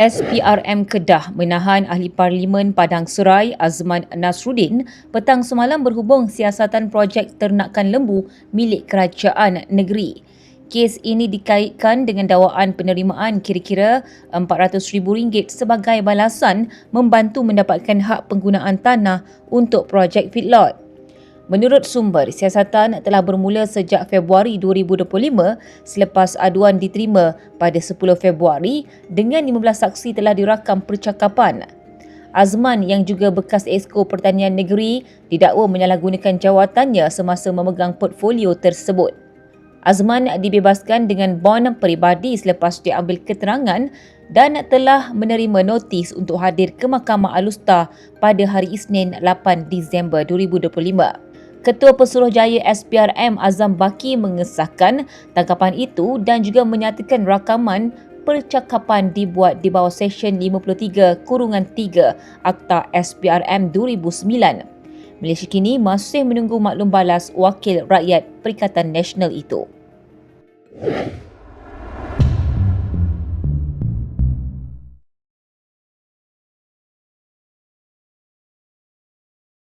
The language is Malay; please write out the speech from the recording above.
SPRM Kedah menahan Ahli Parlimen Padang Serai Azman Nasruddin petang semalam berhubung siasatan projek ternakan lembu milik kerajaan negeri. Kes ini dikaitkan dengan dakwaan penerimaan kira-kira RM400,000 sebagai balasan membantu mendapatkan hak penggunaan tanah untuk projek feedlot. Menurut sumber, siasatan telah bermula sejak Februari 2025 selepas aduan diterima pada 10 Februari dengan 15 saksi telah dirakam percakapan. Azman yang juga bekas Esko Pertanian Negeri didakwa menyalahgunakan jawatannya semasa memegang portfolio tersebut. Azman dibebaskan dengan bon peribadi selepas diambil keterangan dan telah menerima notis untuk hadir ke Mahkamah Alusta pada hari Isnin 8 Disember 2025. Ketua Pesuruhjaya SPRM Azam Baki mengesahkan tangkapan itu dan juga menyatakan rakaman percakapan dibuat di bawah Seksyen 53 Kurungan 3 Akta SPRM 2009. Malaysia kini masih menunggu maklum balas Wakil Rakyat Perikatan Nasional itu.